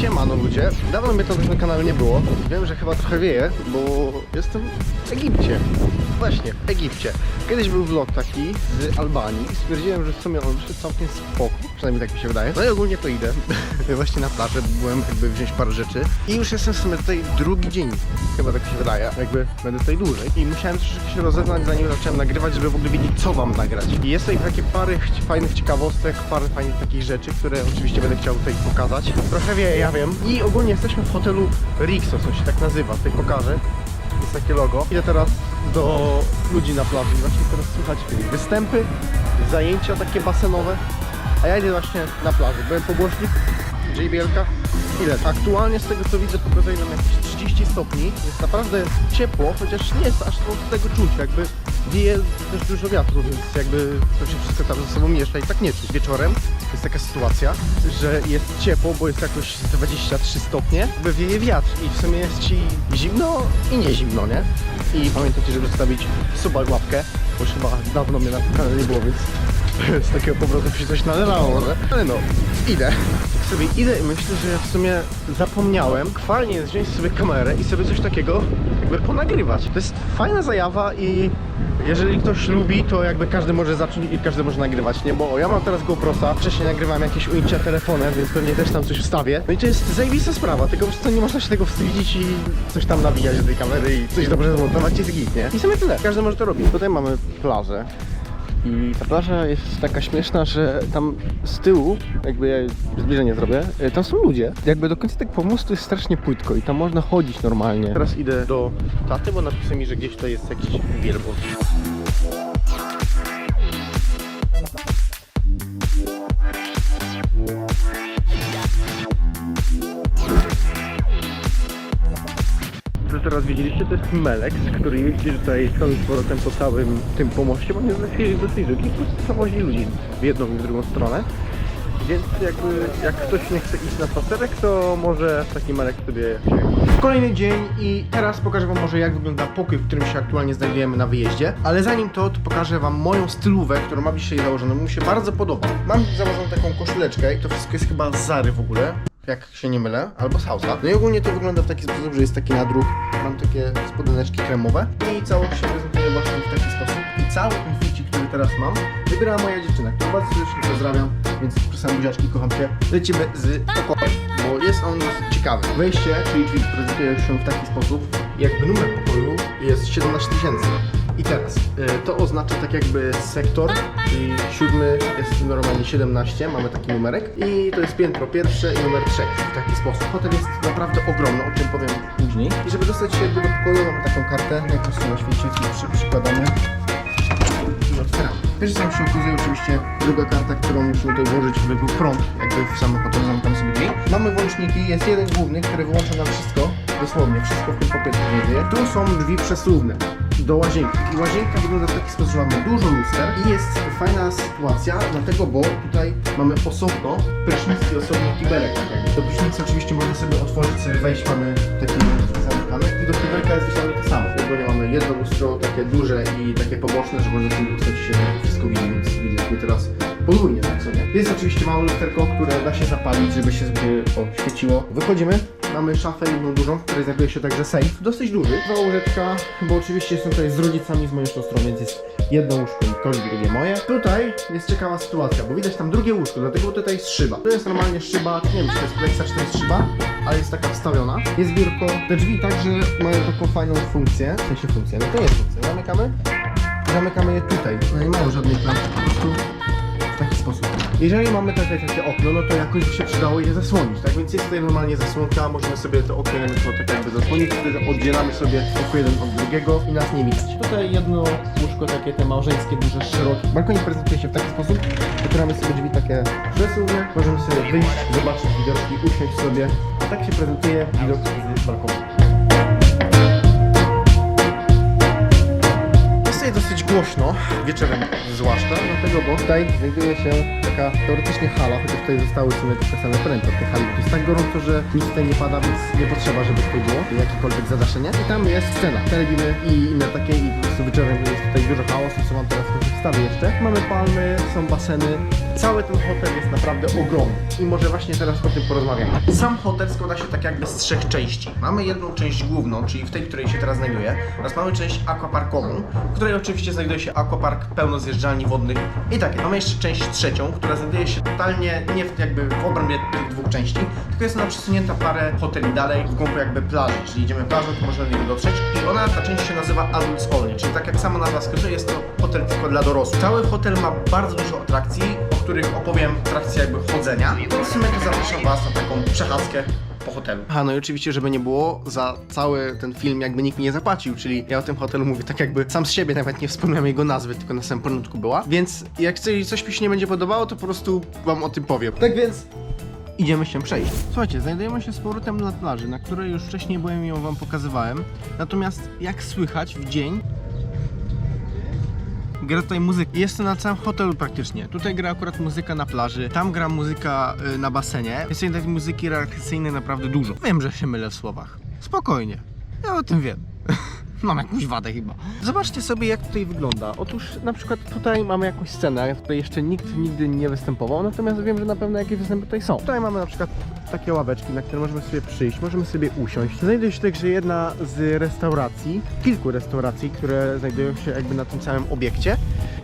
Siemano ludzie, dawno mnie to na kanale nie było. Wiem, że chyba trochę wieje, bo jestem w Egipcie. Właśnie, w Egipcie. Kiedyś był vlog taki z Albanii i stwierdziłem, że w sumie on wyszedł całkiem spoko. Przynajmniej tak mi się wydaje. No i ogólnie to idę. Właśnie na plażę byłem jakby wziąć parę rzeczy. I już jestem w sumie tutaj drugi dzień. Chyba tak mi się wydaje. Jakby będę tutaj dłużej. I musiałem troszeczkę się rozeznać zanim zacząłem nagrywać, żeby w ogóle wiedzieć co wam nagrać. I jest tutaj takie parę fajnych ciekawostek, parę fajnych takich rzeczy, które oczywiście będę chciał tutaj pokazać. Trochę wie, wiem. I ogólnie jesteśmy w hotelu Rixos, on się tak nazywa. Tutaj pokażę. Jest takie logo. Idę teraz do ludzi na plaży. Właśnie teraz słychać występy, zajęcia takie basenowe. A ja idę właśnie na plaży. Byłem po głośnik, JBL-ka. Ile? Aktualnie z tego co widzę pokazuje nam jakieś 30 stopni. Jest naprawdę ciepło, chociaż nie jest aż to tego czuć. Jakby wieje też dużo wiatru, więc jakby to się wszystko tam ze sobą miesza i tak nie czuć. Wieczorem jest taka sytuacja, że jest ciepło, bo jest jakoś 23 stopnie, jakby wieje wiatr i w sumie jest ci zimno i nie zimno, nie? I pamiętajcie, żeby zostawić suba łapkę, bo już chyba dawno mnie na kanale nie było, więc z takiego powrotu się coś należało może. Ale no, idę. Tak sobie idę i myślę, że w sumie zapomniałem. Jest wziąć sobie kamerę i sobie coś takiego jakby ponagrywać. To jest fajna zajawa i jeżeli ktoś lubi, to jakby każdy może zacząć i każdy może nagrywać, nie? Bo ja mam teraz GoProsa, wcześniej nagrywałem jakieś ujęcia telefonem, więc pewnie też tam coś wstawię. No i to jest zajebista sprawa, tylko po prostu nie można się tego wstydzić i coś tam nawijać do tej kamery i coś dobrze zmontować jest git, nie? I w sumie tyle. Każdy może to robić. Tutaj mamy plażę. I ta plaża jest taka śmieszna, że tam z tyłu, jakby ja zbliżenie zrobię, y, tam są ludzie. Jakby do końca tego pomostu jest strasznie płytko i tam można chodzić normalnie. Teraz idę do taty, bo napisał mi, że gdzieś tutaj jest jakiś wielbłąd. Teraz widzieliście, to jest Melex, który jeździ tutaj całym z powrotem po całym tym pomoście, bo nie jest dosyć, długi, po prostu zawozi ludzi w jedną i w drugą stronę. Więc jakby jak ktoś nie chce iść na spacerek, to może taki Melek sobie. Kolejny dzień i teraz pokażę wam może jak wygląda pokój, w którym się aktualnie znajdujemy na wyjeździe. Ale zanim to, to pokażę wam moją stylówę, którą mam dzisiaj założoną. Mi się bardzo podoba. Mam założoną taką koszuleczkę i to wszystko jest chyba Zary w ogóle jak się nie mylę, albo z Hausa. No i ogólnie to wygląda w taki sposób, że jest taki nadruk, mam takie spodeneczki kremowe i całość się prezentuje właśnie w taki sposób. I cały ten ficik, który teraz mam, wybrała moja dziewczyna, którą bardzo serdecznie pozdrawiam, więc przesyłam buziaczki, kocham cię. Lecimy z pokojem, bo jest on dosyć ciekawy. Wejście, czyli drzwi prezentują się w taki sposób, jakby numer pokoju jest 17 tysięcy. I teraz, y, to oznacza tak jakby sektor, czyli siódmy jest normalnie 17, mamy taki numerek i to jest piętro pierwsze i numer trzeci w taki sposób. Hotel jest naprawdę ogromny, o czym powiem później. I żeby dostać się do pokoju mamy taką kartę, jak to na świecie, przy, przykładamy i. Pierwszy sam się okazuje oczywiście druga karta, którą musimy tutaj włożyć, żeby był prąd, jakby w samym hotelu zamykamy sobie drzwi. Mamy włączniki, jest jeden główny, który wyłącza nam wszystko, dosłownie wszystko w tym dzieje. Tu są drzwi przesuwne do łazienki. I łazienka wygląda w taki sposób, że mamy dużo luster i jest fajna sytuacja, dlatego, bo tutaj mamy osobno prysznic i osobno kibelek. tak jakby. Do prysznica oczywiście można sobie otworzyć, sobie wejść, mamy taki zamykany i do kibelka jest wisiane to samo. Ogólnie mamy jedno lustro takie duże i takie poboczne, że można sobie ustawić się wszystko widzi, więc widzieliśmy teraz podwójnie tak sobie. Jest oczywiście małe lusterko, które da się zapalić, żeby się sobie o, świeciło. Wychodzimy. Mamy szafę jedną dużą, w której znajduje się także safe. Dosyć duży. Dwa łóżeczka, bo oczywiście jestem tutaj z rodzicami z mojej strony, więc jest jedno łóżko i to drugie moje. Tutaj jest ciekawa sytuacja, bo widać tam drugie łóżko, dlatego tutaj jest szyba. To jest normalnie szyba, nie wiem czy to jest Plexa, czy to jest szyba, ale jest taka wstawiona. Jest biurko. Te drzwi także mają taką fajną funkcję, w sensie funkcję, no to jest funkcja. Zamykamy. Zamykamy je tutaj. No nie mają żadnej klamki, po prostu. Jeżeli mamy takie, takie okno, no to jakoś by się przydało je zasłonić, tak? Więc jest tutaj normalnie zasłonka, możemy sobie to okno to tak jakby zasłonić, wtedy oddzielamy sobie pokój jeden od drugiego i nas nie widać. Tutaj jedno łóżko takie te małżeńskie, duże, szerokie. Balkonik prezentuje się w taki sposób, otwieramy sobie drzwi takie przesuwne, możemy sobie wyjść, zobaczyć widoczki, usiąść sobie. Tak się prezentuje widok z balkonu. Głośno, wieczorem zwłaszcza, dlatego, bo tutaj znajduje się taka teoretycznie hala, chociaż tutaj zostały w sumie te same pręty tej hali, bo jest tak gorąco, że nic tutaj nie pada, więc nie potrzeba, żeby tutaj było jakiekolwiek zadaszenie. I tam jest scena, telebimy i inne takie i po prostu wieczorem jest tutaj dużo chaosu, co wam teraz przedstawię jeszcze. Mamy palmy, są baseny, Cały ten hotel jest naprawdę ogromny i może właśnie teraz o tym porozmawiamy. Sam hotel składa się tak jakby z trzech części. Mamy jedną część główną, czyli w tej, której się teraz znajduję, oraz mamy część aquaparkową, w której oczywiście znajduje się aquapark, pełno zjeżdżalni wodnych i takie. Mamy jeszcze część trzecią, która znajduje się totalnie nie w, jakby w obrębie tych dwóch części, tylko jest ona przesunięta parę hoteli dalej w głąb jakby plaży, czyli idziemy plażą, to możemy do niego dotrzeć i ona, ta część się nazywa Adults Only, czyli tak jak sama nazwa wskazuje, jest to hotel tylko dla dorosłych. Cały hotel ma bardzo dużo atrakcji, o których opowiem w trakcie jakby chodzenia. Więc w sumie to zapraszam Was na taką przechadzkę hotelu. No i oczywiście, żeby nie było, za cały ten film jakby nikt mi nie zapłacił, czyli ja o tym hotelu mówię tak jakby sam z siebie, nawet nie wspomniałem jego nazwy, tylko na samym początku była. Więc jak coś mi się nie będzie podobało, to po prostu Wam o tym powiem. Tak więc idziemy się przejść. Słuchajcie, znajdujemy się z powrotem na plaży, na której już wcześniej byłem i ją Wam pokazywałem. Natomiast jak słychać w dzień gra tutaj muzyka. Jest to na całym hotelu praktycznie. Tutaj gra akurat muzyka na plaży, tam gra muzyka y, na basenie. Jest tutaj muzyki relaksacyjnej naprawdę dużo. Wiem, że się mylę w słowach. Spokojnie. Ja o tym wiem. Mam jakąś wadę chyba. Zobaczcie sobie jak tutaj wygląda. Otóż na przykład tutaj mamy jakąś scenę, tutaj jeszcze nikt nigdy nie występował, natomiast wiem, że na pewno jakieś występy tutaj są. Tutaj mamy na przykład takie ławeczki, na które możemy sobie przyjść, możemy sobie usiąść. Znajduje się także jedna z restauracji, kilku restauracji, które znajdują się jakby na tym całym obiekcie,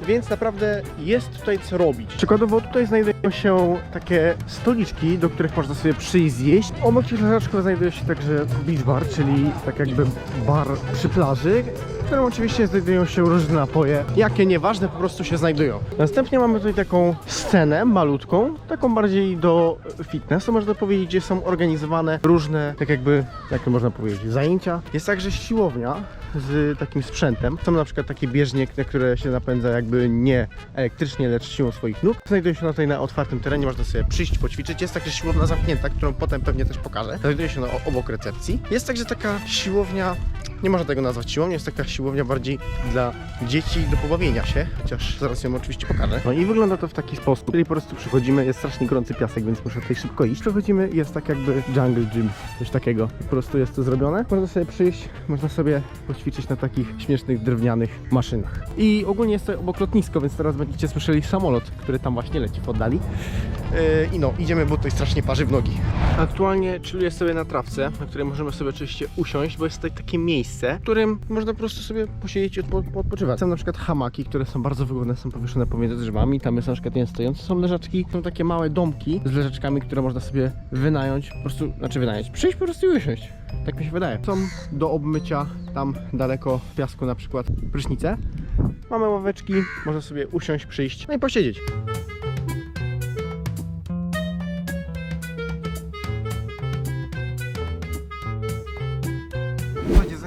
więc naprawdę jest tutaj co robić. Przykładowo tutaj znajdują się takie stoliczki, do których można sobie przyjść zjeść. Obok tych leżaczków znajduje się także beach bar, czyli tak jakby bar przy plaży, w którym oczywiście znajdują się różne napoje, jakie nieważne po prostu się znajdują. Następnie mamy tutaj taką scenę malutką, taką bardziej do fitnessu można powiedzieć, gdzie są organizowane różne, tak jakby, jak to można powiedzieć, zajęcia. Jest także siłownia z takim sprzętem. Są na przykład takie bieżnie, które się napędza jakby nie elektrycznie, lecz siłą swoich nóg. Znajduje się tutaj na otwartym terenie, można sobie przyjść, poćwiczyć. Jest także siłownia zamknięta, którą potem pewnie też pokażę. Znajduje się ona obok recepcji. Jest także taka siłownia nie można tego nazwać siłownią, jest taka siłownia bardziej dla dzieci do pobawienia się, chociaż zaraz ją oczywiście pokażę. No i wygląda to w taki sposób, czyli po prostu przychodzimy, jest strasznie gorący piasek, więc muszę tutaj szybko iść. Przechodzimy, jest tak jakby jungle gym, coś takiego. Po prostu jest to zrobione. Można sobie przyjść, można sobie poćwiczyć na takich śmiesznych drewnianych maszynach. I ogólnie jest to obok lotnisko, więc teraz będziecie słyszeli samolot, który tam właśnie leci w oddali. Yy, I no, idziemy, bo tutaj strasznie parzy w nogi. Aktualnie chilluję sobie na trawce, na której możemy sobie oczywiście usiąść, bo jest tutaj takie miejsce, w którym można po prostu sobie posiedzieć i odpo- odpoczywać. Są na przykład hamaki, które są bardzo wygodne, są powieszone pomiędzy drzewami. Tam jest na przykład jeden stojący, są leżaczki, są takie małe domki z leżaczkami, które można sobie wynająć, po prostu, znaczy wynająć, przyjść po prostu i usiąść. Tak mi się wydaje. Są do obmycia tam daleko w piasku na przykład prysznice. Mamy ławeczki, można sobie usiąść, przyjść, no i posiedzieć.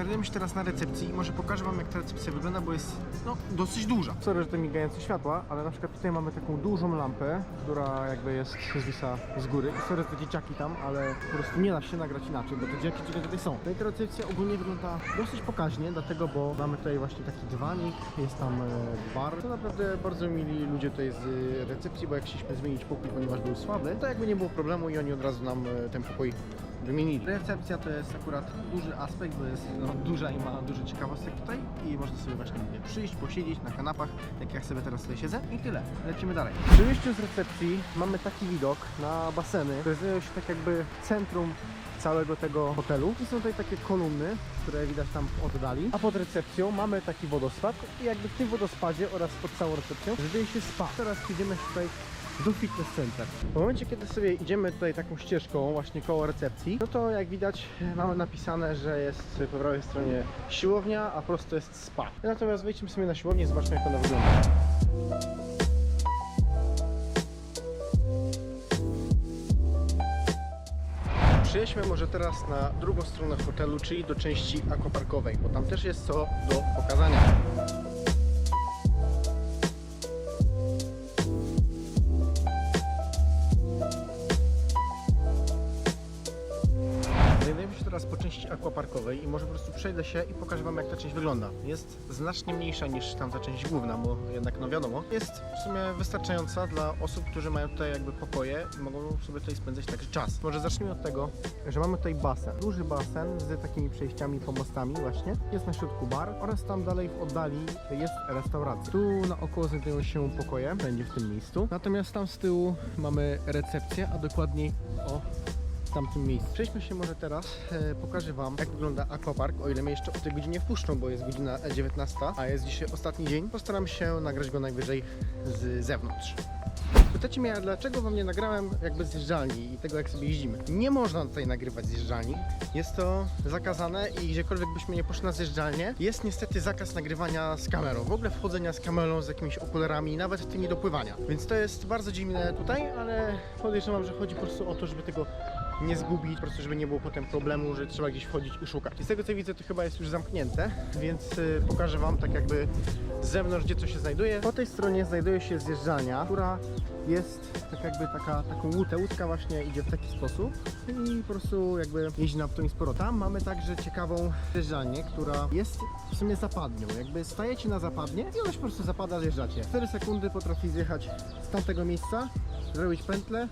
Znajdujemy się teraz na recepcji i może pokażę wam jak ta recepcja wygląda, bo jest no, dosyć duża. Sorry, że to migające światła, ale na przykład tutaj mamy taką dużą lampę, która jakby jest zwisa z góry. I sorry, te dzieciaki tam, ale po prostu nie da się nagrać inaczej, bo te dzieciaki które tutaj są. No ta recepcja ogólnie wygląda dosyć pokaźnie, dlatego, bo mamy tutaj właśnie taki dywanik, jest tam e, bar. To naprawdę bardzo mili ludzie tutaj z e, recepcji, bo jak chcieliśmy zmienić pokój, ponieważ był słaby, to jakby nie było problemu i oni od razu nam e, ten pokój wymienili. Recepcja to jest akurat duży aspekt, bo jest no, duża i ma dużo ciekawostek tutaj i można sobie właśnie przyjść, posiedzieć na kanapach, tak jak sobie teraz tutaj siedzę i tyle. Lecimy dalej. Przy wyjściu z recepcji mamy taki widok na baseny, które znajdują się tak jakby w centrum całego tego hotelu. I są tutaj takie kolumny, które widać tam oddali. A pod recepcją mamy taki wodospad i jakby w tym wodospadzie oraz pod całą recepcją znajduje się spa. Teraz idziemy tutaj do fitness center. W momencie, kiedy sobie idziemy tutaj taką ścieżką właśnie koło recepcji, no to jak widać mamy napisane, że jest po prawej stronie siłownia, a prosto jest spa. Natomiast wejdźmy sobie na siłownię i zobaczmy jak ona wygląda. Przejdźmy może teraz na drugą stronę hotelu, czyli do części aquaparkowej, bo tam też jest co do pokazania. Teraz po części aquaparkowej i może po prostu przejdę się i pokażę Wam jak ta część wygląda. Jest znacznie mniejsza niż tamta część główna, bo jednak no wiadomo, jest w sumie wystarczająca dla osób, którzy mają tutaj jakby pokoje i mogą sobie tutaj spędzać także czas. Może zacznijmy od tego, że mamy tutaj basen. Duży basen z takimi przejściami pomostami właśnie. Jest na środku bar oraz tam dalej w oddali jest restauracja. Tu naokoło znajdują się pokoje, będzie w tym miejscu. Natomiast tam z tyłu mamy recepcję, a dokładniej o w tamtym miejscu. Przejdźmy się może teraz, e, pokażę Wam jak wygląda aquapark, o ile mnie jeszcze o tej godzinie wpuszczą, bo jest godzina 19, a jest dzisiaj ostatni dzień. Postaram się nagrać go najwyżej z zewnątrz. Pytacie mnie, dlaczego Wam nie nagrałem jakby zjeżdżalni i tego jak sobie jeździmy. Nie można tutaj nagrywać zjeżdżalni. Jest to zakazane i gdziekolwiek byśmy nie poszli na zjeżdżalnię, jest niestety zakaz nagrywania z kamerą. W ogóle wchodzenia z kamerą, z jakimiś okularami, nawet tymi do pływania. Więc to jest bardzo dziwne tutaj, ale podejrzewam, że chodzi po prostu o to, żeby tego nie zgubić, po prostu żeby nie było potem problemu, że trzeba gdzieś wchodzić i szukać. I z tego co widzę, to chyba jest już zamknięte, więc y, pokażę Wam tak jakby z zewnątrz, gdzie co się znajduje. Po tej stronie znajduje się zjeżdżalnia, która jest tak jakby taka, taką łódkę, łódka właśnie idzie w taki sposób i po prostu jakby jeździ na to i sporo. Tam mamy także ciekawą zjeżdżalnię, która jest w sumie zapadnią. Jakby stajecie na zapadnie i ona po prostu zapada, zjeżdżacie. 4 sekundy potrafi zjechać z tamtego miejsca, zrobić pętlę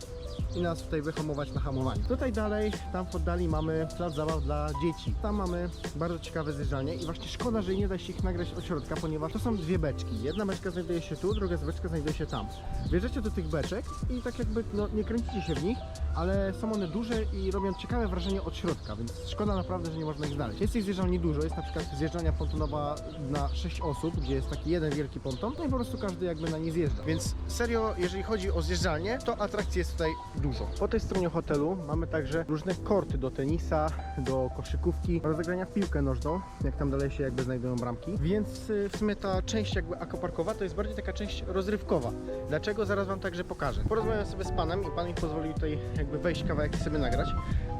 i nas tutaj wyhamować na hamowaniu. Tutaj dalej, tam w oddali mamy plac zabaw dla dzieci. Tam mamy bardzo ciekawe zjeżdżalnie i właśnie szkoda, że nie da się ich nagrać od środka, ponieważ to są dwie beczki. Jedna beczka znajduje się tu, druga beczka znajduje się tam. Bierzecie do tych beczek i tak jakby no, nie kręcicie się w nich, ale są one duże i robią ciekawe wrażenie od środka, więc szkoda naprawdę, że nie można ich znaleźć. Jest tych zjeżdżalni dużo, jest na przykład zjeżdżalnia pontonowa na 6 osób, gdzie jest taki jeden wielki ponton, no i po prostu każdy jakby na nie zjeżdża. Więc serio, jeżeli chodzi o zjeżdżalnię, to atrakcji jest tutaj dużo. Po tej stronie hotelu mamy także różne korty do tenisa, do koszykówki, do zagrania w piłkę nożną, jak tam dalej się jakby znajdują bramki. Więc y, w sumie ta część jakby aquaparkowa to jest bardziej taka część rozrywkowa. Dlaczego? Zaraz Wam także pokażę. Porozmawiam sobie z Panem i Pan mi pozwolił tutaj jakby wejść kawałek sobie nagrać.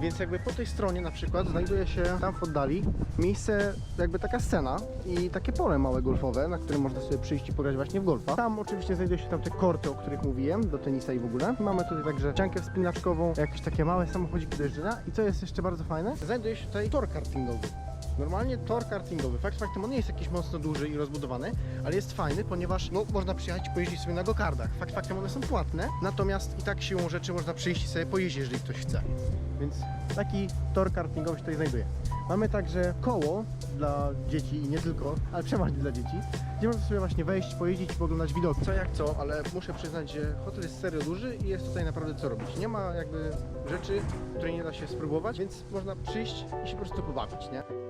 Więc jakby po tej stronie na przykład znajduje się tam w oddali miejsce, jakby taka scena i takie pole małe golfowe, na którym można sobie przyjść i pograć właśnie w golfa. Tam oczywiście znajdują się tam te korty, o których mówiłem, do tenisa i w ogóle. Mamy tutaj także ściankę wspinaczkową, jakieś takie małe samochodziki do jeżdżenia i co jest jeszcze bardzo fajne, znajduje się tutaj tor kartingowy. Normalnie tor kartingowy. Fakt faktem on nie jest jakiś mocno duży i rozbudowany, ale jest fajny, ponieważ no, można przyjechać i pojeździć sobie na gokardach. Fakt faktem one są płatne, natomiast i tak siłą rzeczy można przyjść i sobie pojeździć, jeżeli ktoś chce. Więc taki tor kartingowy się tutaj znajduje. Mamy także koło dla dzieci i nie tylko, ale przeważnie dla dzieci, gdzie można sobie właśnie wejść, pojeździć i poglądać widoki. Co jak co, ale muszę przyznać, że hotel jest serio duży i jest tutaj naprawdę co robić. Nie ma jakby rzeczy, której nie da się spróbować, więc można przyjść i się po prostu pobawić, nie?